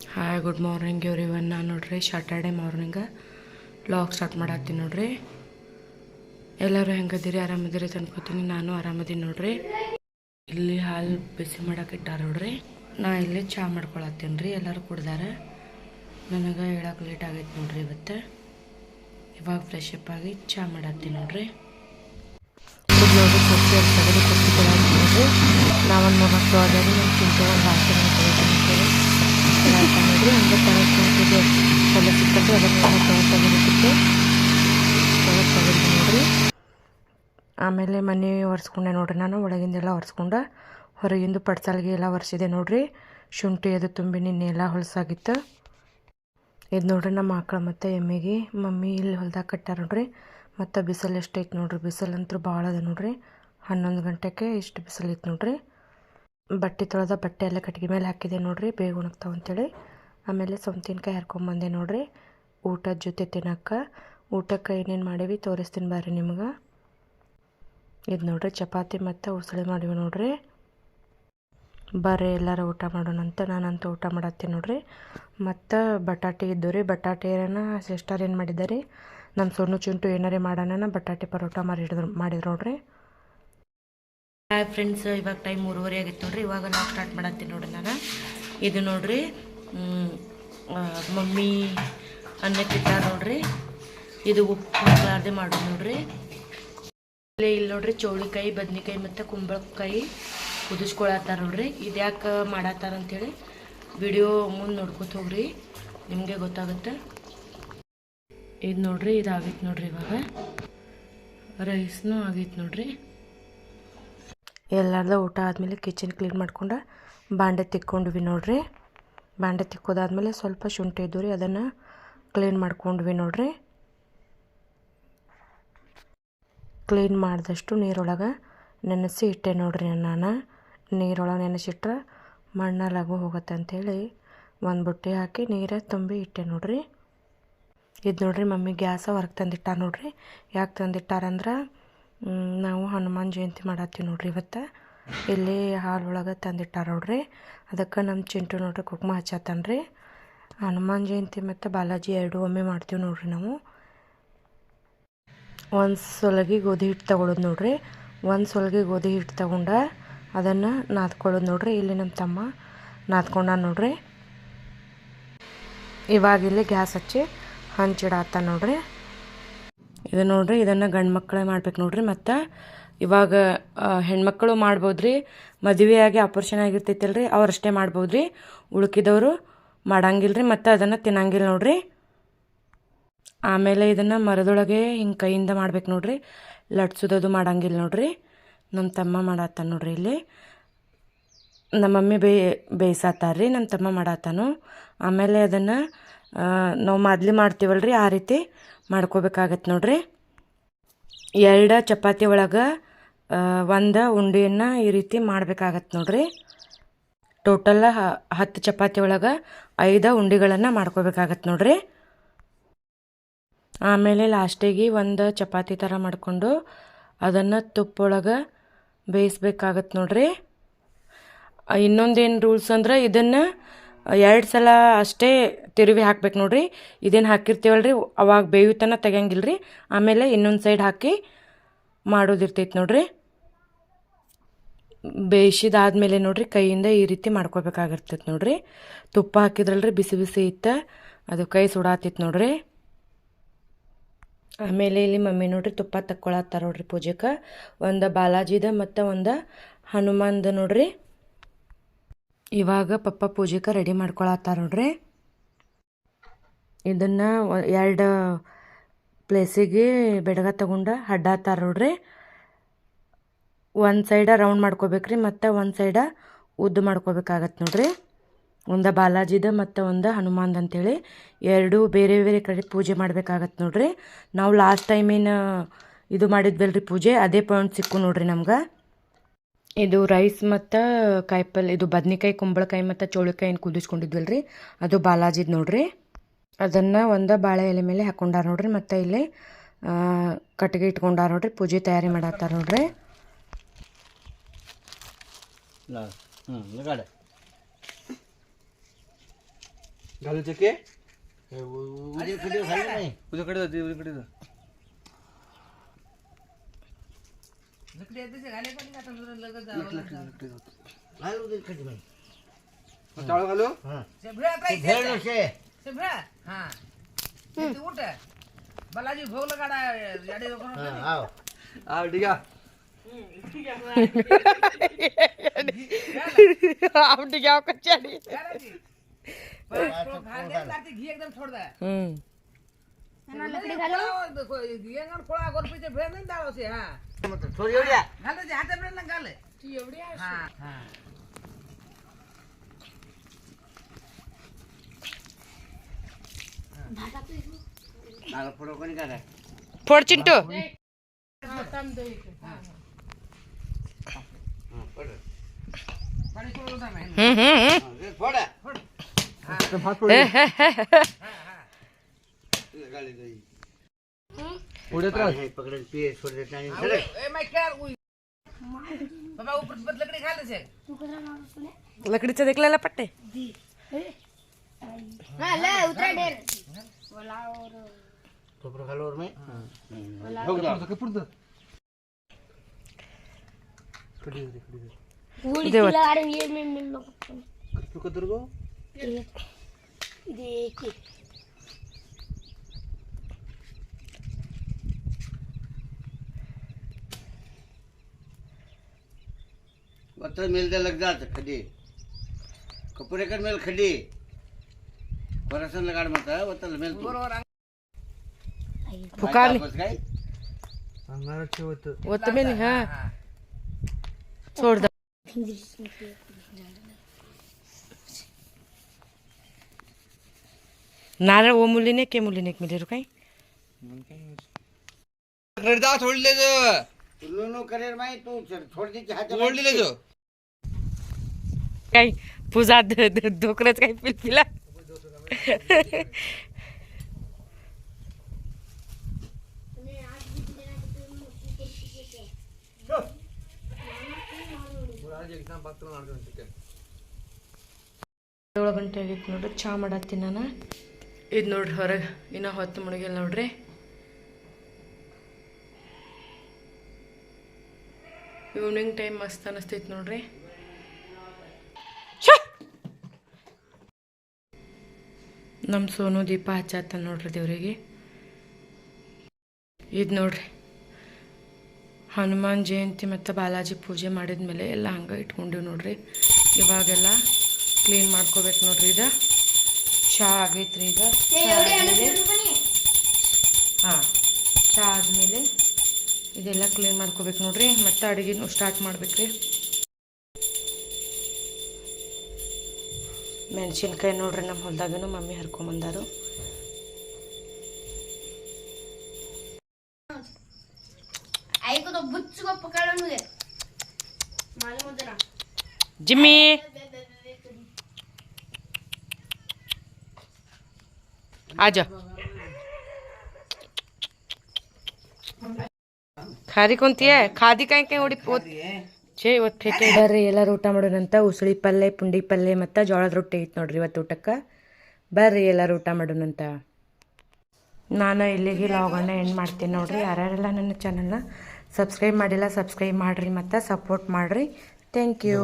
Hi good morning everyone ನಾನು ನೋಡ್ರಿ Saturday morning blog start ಮಾಡತ್ತೀನಿ ನೋಡ್ರಿ. ಎಲ್ಲರೂ ಹೆಂಗದಿರಿ? ಆರಾಮದಿರಿ ತಂದ್ಕೋತೀನಿ ನಾನು ಆರಾಮದೀನಿ ನೋಡ್ರಿ. ಇಲ್ಲಿ ಹಾಲು ಬಿಸಿ ಮಾಡಕ್ಕೆ ಇಟ್ಟಾರ ನೋಡ್ರಿ. ನಾ ಇಲ್ಲಿ ಚಹಾ ಮಾಡ್ಕೊಳತ್ತೀನಿ ರೀ. ಎಲ್ಲರೂ ಕುಡ್ದಾರೆ. ನನಗೆ ಹೇಳಕ್ಕೆ ಲೇಟ್ ಆಗೈತೆ ನೋಡ್ರಿ ಇವತ್ತು. ಇವಾಗ ಫ್ರೆಶ್ ಅಪ್ ಆಗಿ ಚಹಾ ಮಾಡತ್ತೀನಿ ನೋಡ್ರಿ. ನಾವೊಂದು ಮೂರು ಮಕ್ಕಳು ಅದೇ ನಾನು ಚಿಂತೆ ಒಂದು ಆಮೇಲೆ ಮನೆ ಒರೆಸ್ಕೊಂಡೆ ನೋಡ್ರಿ ನಾನು, ಒಳಗಿಂದೆಲ್ಲ ಒರೆಸ್ಕೊಂಡೆ ಹೊರಗಿಂದು ಪಡ್ಸಾಲ್ಗೆ ಎಲ್ಲ ಒರೆಸಿದೆ ನೋಡ್ರಿ. ಶುಂಠಿ ಅದು ತುಂಬಿ ನಿನ್ನೆ ಎಲ್ಲ ಹೊಲಸಾಗಿತ್ತು. ಇದು ನೋಡ್ರಿ ನಮ್ಮ ಮಕ್ಕಳು ಮತ್ತು ಎಮ್ಮೆಗೆ. ಮಮ್ಮಿ ಇಲ್ಲಿ ಹೊಲ್ದಾಗ ಕಟ್ಟಾರ ನೋಡ್ರಿ. ಮತ್ತು ಬಿಸಿಲು ಎಷ್ಟೈತೆ ನೋಡ್ರಿ. ಬಿಸಿಲು ಅಂತೂ ಭಾಳ ಅದ ನೋಡ್ರಿ. ಹನ್ನೊಂದು ಗಂಟೆಗೆ ಇಷ್ಟು ಬಿಸಿಲು ಇತ್ತು ನೋಡ್ರಿ. ಬಟ್ಟೆ ತೊಳೆದ ಬಟ್ಟೆ ಎಲ್ಲ ಕಟ್ಟಿಗೆ ಮೇಲೆ ಹಾಕಿದೆ ನೋಡ್ರಿ, ಬೇಗ ಉಣಗ್ತಾವ ಅಂತೇಳಿ. ಆಮೇಲೆ ಸೌಂತಿನಕಾಯಿ ಹರ್ಕೊಂಬಂದೆ ನೋಡ್ರಿ. ಊಟದ ಜೊತೆ ತಿನ್ನಕ್ಕೆ. ಊಟಕ್ಕೆ ಏನೇನು ಮಾಡೀವಿ ತೋರಿಸ್ತೀನಿ ಬರ್ರಿ ನಿಮ್ಗೆ. ಇದು ನೋಡ್ರಿ ಚಪಾತಿ ಮತ್ತು ಉಸಳಿ ಮಾಡಿವಿ ನೋಡ್ರಿ. ಬರ್ರಿ ಎಲ್ಲರೂ ಊಟ ಮಾಡೋಣ ಅಂತ ನಾನಂತೂ ಊಟ ಮಾಡತ್ತೀನಿ ನೋಡ್ರಿ. ಮತ್ತು ಬಟಾಟೆ ಇದ್ದು ರೀ, ಬಟಾಟೆ ಏನ ಸಿಸ್ಟರ್ ಏನು ಮಾಡಿದ್ದಾರೆ? ನಮ್ಮ ಸೊಣ್ಣು ಚುಂಟು ಏನಾರೇ ಮಾಡೋಣ ಬಟಾಟೆ ಪರೋಟ ಮಾಡಿ ಹಿಡಿದ್ರು ಮಾಡಿದ್ರು ನೋಡ್ರಿ. ಹಾಯ್ ಫ್ರೆಂಡ್ಸ್ ಇವಾಗ ಟೈಮ್ ಮೂರುವರೆ ಆಗಿತ್ತು ನೋಡ್ರಿ. ಇವಾಗ ನಾವು ಸ್ಟಾರ್ಟ್ ಮಾಡತ್ತೀನಿ ನೋಡ್ರಿ ನಾನು. ಇದು ನೋಡ್ರಿ ಮಮ್ಮಿ ಅನ್ನಕ್ಕೆ ಇಟ್ಟಾರ ನೋಡ್ರಿ. ಇದು ಉಪ್ಪು ಹಾಕಲಾರ್ದೆ ಮಾಡೋದು ನೋಡ್ರಿ. ಇಲ್ಲೇ ಇಲ್ಲಿ ನೋಡ್ರಿ, ಚೌಳಿಕಾಯಿ, ಬದ್ನಿಕಾಯಿ ಮತ್ತು ಕುಂಬಳಕಾಯಿ ಕುದಿಸ್ಕೊಳತ್ತಾರ ನೋಡ್ರಿ. ಇದು ಯಾಕೆ ಮಾಡತ್ತಾರ ಅಂತೇಳಿ ವಿಡಿಯೋ ಮುಂದೆ ನೋಡ್ಕೊತ ಹೋಗ್ರಿ. ನಿಮಗೆ ಗೊತ್ತಾಗುತ್ತೆ. ಇದು ನೋಡ್ರಿ ಇದು ಆಗೈತೆ ನೋಡ್ರಿ ಇವಾಗ. ರೈಸ್ನೂ ಆಗೈತೆ ನೋಡ್ರಿ. ಎಲ್ಲಾರ್ದ ಊಟ ಆದಮೇಲೆ ಕಿಚನ್ ಕ್ಲೀನ್ ಮಾಡ್ಕೊಂಡು ಬಾಂಡೆ ತಿಕ್ಕೊಂಡ್ವಿ ನೋಡ್ರಿ. ಬಾಂಡೆ ತಿಕ್ಕೋದಾದ್ಮೇಲೆ ಸ್ವಲ್ಪ ಶುಂಠಿ ಇದ್ದು ರೀ ಅದನ್ನು ಕ್ಲೀನ್ ಮಾಡ್ಕೊಂಡ್ವಿ ನೋಡ್ರಿ. ಕ್ಲೀನ್ ಮಾಡಿದಷ್ಟು ನೀರೊಳಗೆ ನೆನೆಸಿ ಇಟ್ಟೆ ನೋಡ್ರಿ ನಾನು ನೀರೊಳಗೆ ನೆನೆಸಿಟ್ರೆ ಮಣ್ಣ ಲಘು ಹೋಗುತ್ತೆ ಅಂಥೇಳಿ ಒಂದು ಬುಟ್ಟಿ ಹಾಕಿ ನೀರ ತುಂಬಿ ಇಟ್ಟೆ ನೋಡ್ರಿ. ಇದು ನೋಡ್ರಿ ಮಮ್ಮಿ ಗ್ಯಾಸ ಹೊರಗೆ ತಂದಿಟ್ಟ ನೋಡ್ರಿ. ಯಾಕೆ ತಂದಿಟ್ಟಾರಂದ್ರೆ ನಾವು ಹನುಮಾನ್ ಜಯಂತಿ ಮಾಡತ್ತೀವಿ ನೋಡ್ರಿ ಇವತ್ತು. ಇಲ್ಲಿ ಒಳಗೆ ತಂದಿಟ್ಟಾರ ನೋಡ್ರಿ. ಅದಕ್ಕೆ ನಮ್ಮ ಚಿಂಟು ನೋಡ್ರಿ ಕುಕ್ಮ ಹಚ್ಚತ್ತಾನ್ರಿ ಹನುಮಾನ್ ಜಯಂತಿ ಮತ್ತು ಬಾಲಾಜಿ ಎರಡು ಒಮ್ಮೆ ಮಾಡ್ತೀವಿ ನೋಡ್ರಿ ನಾವು. ಒಂದು ಸೊಲಗಿ ಗೋಧಿ ಹಿಟ್ಟು ತಗೊಳ್ಳೋದು ನೋಡ್ರಿ. ಒಂದು ಸೊಲಗಿ ಗೋಧಿ ಹಿಟ್ಟು ತಗೊಂಡ ಅದನ್ನು ನಾದ್ಕೊಳ್ಳೋದು ನೋಡ್ರಿ. ಇಲ್ಲಿ ನಮ್ಮ ತಮ್ಮ ನಾದ್ಕೊಂಡ ನೋಡ್ರಿ. ಇವಾಗ ಇಲ್ಲಿ ಗ್ಯಾಸ್ ಹಚ್ಚಿ ಹಂಚಿಡಾತ ನೋಡ್ರಿ. ಇದು ನೋಡ್ರಿ, ಇದನ್ನು ಗಂಡು ಮಕ್ಕಳೇ ಮಾಡ್ಬೇಕು ನೋಡ್ರಿ. ಮತ್ತು ಇವಾಗ ಹೆಣ್ಮಕ್ಕಳು ಮಾಡ್ಬೋದು ರೀ ಮದುವೆಯಾಗಿ ಆಪರೇಷನ್ ಆಗಿರ್ತೈತಲ್ಲ ರೀ ಅವ್ರಷ್ಟೇ ಮಾಡ್ಬೋದು ರೀ ಉಳ್ಕಿದವರು ಮಾಡಂಗಿಲ್ಲ ರೀ ಮತ್ತು ಅದನ್ನು ತಿನ್ನಂಗಿಲ್ಲ ನೋಡ್ರಿ. ಆಮೇಲೆ ಇದನ್ನು ಮರದೊಳಗೆ ಹಿಂಗೆ ಕೈಯಿಂದ ಮಾಡ್ಬೇಕು ನೋಡ್ರಿ. ಲಟ್ಸೋದದು ಮಾಡಂಗಿಲ್ಲ ನೋಡ್ರಿ. ನಮ್ಮ ತಮ್ಮ ಮಾಡತ್ತಾನ ನೋಡ್ರಿ ಇಲ್ಲಿ. ನಮ್ಮ ಮಮ್ಮಿ ಬೇ ಬೇಯಿಸತ್ತಾರ ರೀ ನಮ್ಮ ತಮ್ಮ ಮಾಡತ್ತಾನು. ಆಮೇಲೆ ಅದನ್ನು ನಾವು ಮಾದಲಿ ರೀ ಆ ರೀತಿ ಮಾಡ್ಕೋಬೇಕಾಗತ್ತೆ ನೋಡ್ರಿ. ಎರಡು ಚಪಾತಿ ಒಳಗೆ ಒಂದು ಉಂಡೆಯನ್ನು ಈ ರೀತಿ ಮಾಡ್ಬೇಕಾಗತ್ತೆ ನೋಡ್ರಿ. ಟೋಟಲ್ ಹತ್ತು ಚಪಾತಿ ಒಳಗೆ ಐದು ಉಂಡೆಗಳನ್ನು ಮಾಡ್ಕೋಬೇಕಾಗತ್ತೆ ನೋಡ್ರಿ. ಆಮೇಲೆ ಲಾಸ್ಟಿಗೆ ಒಂದು ಚಪಾತಿ ಥರ ಮಾಡಿಕೊಂಡು ಅದನ್ನು ತುಪ್ಪೊಳಗೆ ಬೇಯಿಸ್ಬೇಕಾಗತ್ತೆ ನೋಡ್ರಿ. ಇನ್ನೊಂದೇನು ರೂಲ್ಸ್ ಅಂದ್ರೆ ಇದನ್ನು ಎರಡು ಸಲ ಅಷ್ಟೇ ತಿರುವಿ ಹಾಕ್ಬೇಕು ನೋಡ್ರಿ. ಇದೇನು ಹಾಕಿರ್ತೀವಲ್ಲ ರೀ ಅವಾಗ ಬೇಯುತನ ತೆಗಿಯಂಗಿಲ್ಲ ರೀ ಆಮೇಲೆ ಇನ್ನೊಂದು ಸೈಡ್ ಹಾಕಿ ಮಾಡೋದಿರ್ತೈತೆ ನೋಡ್ರಿ. ಬೇಯಿಸಿದಾದ್ಮೇಲೆ ನೋಡ್ರಿ ಕೈಯಿಂದ ಈ ರೀತಿ ಮಾಡ್ಕೋಬೇಕಾಗಿರ್ತೈತೆ ನೋಡ್ರಿ. ತುಪ್ಪ ಹಾಕಿದ್ರಲ್ರಿ ಬಿಸಿ ಬಿಸಿ ಇತ್ತು ಅದು ಕೈ ಸುಡಾತಿತ್ತು ನೋಡ್ರಿ. ಆಮೇಲೆ ಇಲ್ಲಿ ಮಮ್ಮಿ ನೋಡ್ರಿ ತುಪ್ಪ ತಕ್ಕೊಳತ್ತಾರ ನೋಡ್ರಿ ಪೂಜೆಗೆ ಒಂದು ಬಾಲಾಜಿದ ಮತ್ತು ಒಂದು ಹನುಮಾನ್ದ ನೋಡ್ರಿ. ಇವಾಗ ಪಪ್ಪ ಪೂಜೆಗೆ ರೆಡಿ ಮಾಡ್ಕೊಳತ್ತಾರ ನೋಡ್ರಿ. ಇದನ್ನು ಎರಡು ಪ್ಲೇಸಿಗೆ ಬೆಡಗ ತಗೊಂಡು ಅಡ್ಡಾತಾರ ನೋಡ್ರಿ. ಒಂದು ಸೈಡ ರೌಂಡ್ ಮಾಡ್ಕೋಬೇಕ್ರಿ, ಮತ್ತು ಒಂದು ಸೈಡ ಉದ್ದು ಮಾಡ್ಕೋಬೇಕಾಗತ್ತೆ ನೋಡ್ರಿ. ಒಂದು ಬಾಲಾಜಿದ ಮತ್ತು ಒಂದು ಹನುಮಾನ್ ಅಂತೇಳಿ ಎರಡು ಬೇರೆ ಬೇರೆ ಕಡೆ ಪೂಜೆ ಮಾಡ್ಬೇಕಾಗತ್ತೆ ನೋಡ್ರಿ. ನಾವು ಲಾಸ್ಟ್ ಟೈಮ್ ಏನು ಇದು ಮಾಡಿದ್ವಲ್ರಿ ಪೂಜೆ, ಅದೇ ಪಾಯಿಂಟ್ ಸಿಕ್ಕು ನೋಡ್ರಿ ನಮ್ಗೆ. ಇದು ರೈಸ್ ಮತ್ತು ಕಾಯಿಪಲ್ಲೆ ಇದು ಬದ್ನಿಕಾಯಿ ಕುಂಬಳಕಾಯಿ ಮತ್ತು ಚೋಳಿಕಾಯಿನ ಕುದಿಸ್ಕೊಂಡಿದ್ವಲ್ಲ ರೀ ಅದು ಬಾಲಾಜಿದ್ ನೋಡ್ರಿ ಅದನ್ನು ಒಂದು ಬಾಳೆ ಎಲೆ ಮೇಲೆ ಹಾಕೊಂಡಾರ ನೋಡ್ರಿ ಮತ್ತು ಇಲ್ಲಿ ಆ, ಕಟ್ಟಿಗೆ ಇಟ್ಕೊಂಡಾರ ನೋಡ್ರಿ ಪೂಜೆ ತಯಾರಿ ಮಾಡತ್ತಾರ ನೋಡ್ರಿ ಹ್ಞೂ बालाजी भोगला काढा हाव हाव ठीक आहे आप टिकाओ कच्चा एकदम छोड़ दे। લકડી ઘાલો ગિયાંગણ ખોળા ગોરપી તે ભેર નહીં દાળો છે હા થોડી એવડિયા ઘાલે છે હાથે ભેર ના ઘાલે એવડિયા હા હા ફોડ ચિંટો હમ હમ હમ ફોડ હે હે હે गाडी जाई उडत राह पकडन पी सोड देत आणि चले। ए माय कार? उई बाबा ऊपर से लकड़ी खा ले से। तू करा ना सुने लकड़ीचा देखलाला पट्टे हाँ ले उतरा डेर बोला और कपड़ा खा लो और मैं। हो गया कपड़ दे कड़ी दे कड़ी दे पूरी खिला रही है मैं मिल लो कपड़ा करके कदर गो? देख। ಒತ್ತ ಮೇಲ್ದೆ ಲಗ್ದಾತ ಖಡಿ ಕಪೂರೆಕರ್ ಮೇಲೆ ಖಡಿ ಹೊರಸನ್ ಲಗಾಡ್ ಮತ್ತ ಒತ್ತಲ್ಲ ಮೇಲ್ ತೂ. बरोबर फुकाली बस काय अंगारात ठेवत ಒತ್ತ ಮೇಲೆ ಹಾ सोड द नारळ ओ मुलीने के मुलीने एक मिली काही जा सोडले जो तुला नो करेर माही तू छोड दे की हात सोडलेले जो काही पूजा धोकरच काही पिलपिला ಏಳು ಗಂಟೆ ಆಗೈತೆ ನೋಡ್ರಿ ಚಾ ಮಾಡತ್ತೀನಿ ನಾನು ಇದು ನೋಡ್ರಿ ಹೊರಗೆ ಇನ್ನೂ ಹೊತ್ತು ಮುಳುಗಿಲ್ಲ ನೋಡ್ರಿ ಈವ್ನಿಂಗ್ ಟೈಮ್ ಮಸ್ತ್ ಅನಿಸ್ತೈತೆ ನೋಡ್ರಿ ನಮ್ಮ ಸೋನು ದೀಪ ಹಚ್ಚಾತ ನೋಡ್ರಿ ದೇವರಿಗೆ. ಇದು ನೋಡ್ರಿ. ಹನುಮಾನ್ ಜಯಂತಿ ಮತ್ತು ಬಾಲಾಜಿ ಪೂಜೆ ಮಾಡಿದ ಮೇಲೆ ಎಲ್ಲ ಹಂಗೆ ಇಟ್ಕೊಂಡಿವಿ ನೋಡ್ರಿ. ಇವಾಗೆಲ್ಲ ಕ್ಲೀನ್ ಮಾಡ್ಕೋಬೇಕು ನೋಡ್ರಿ ಇದು. ಚಹಾ ಆಗೈತ್ರಿ ಈಗ. ಹಾಂ ಚಹಾ ಆದಮೇಲೆ ಇದೆಲ್ಲ ಕ್ಲೀನ್ ಮಾಡ್ಕೋಬೇಕು ನೋಡ್ರಿ. ಮತ್ತೆ ಅಡುಗೆನೂ ಸ್ಟಾರ್ಟ್ ಮಾಡ್ಬೇಕ್ರಿ. ಮೆಣಸಿನ್ಕಾಯಿ ನೋಡ್ರಿ ನಮ್ಮ ಹೊಲದಾಗನು ಮಮ್ಮಿ ಹರ್ಕೊಂಬಂದಾರು ಜಿಮ್ಮಿ ಆಜ ಖಾದಿ ಕುಂತಿಯೇ ಖಾದಿ ಕಾಯಿ ಕಾಯಿ ಹೊಡಿ ಛೇ ಇವತ್ತು ಬರ್ರಿ ಎಲ್ಲರೂ ಊಟ ಮಾಡೋಣಂತ. ಉಸುಳಿ ಪಲ್ಯ ಪುಂಡಿ ಪಲ್ಯ ಮತ್ತು ಜೋಳದ ರೊಟ್ಟಿ ಐತೆ ನೋಡ್ರಿ ಇವತ್ತು ಊಟಕ್ಕೆ. ಬರ್ರಿ, ಎಲ್ಲರೂ ಊಟ ಮಾಡೋಣಂತ. ನಾನು ಇಲ್ಲಿಗೆ ಲಾಗನ್ನ ಎಂಡ್ ಮಾಡ್ತೀನಿ ನೋಡ್ರಿ. ಯಾರ್ಯಾರೆಲ್ಲ ನನ್ನ ಚಾನಲ್ನ ಸಬ್ಸ್ಕ್ರೈಬ್ ಮಾಡಿಲ್ಲ ಸಬ್ಸ್ಕ್ರೈಬ್ ಮಾಡಿರಿ ಮತ್ತು ಸಪೋರ್ಟ್ ಮಾಡಿರಿ. Thank you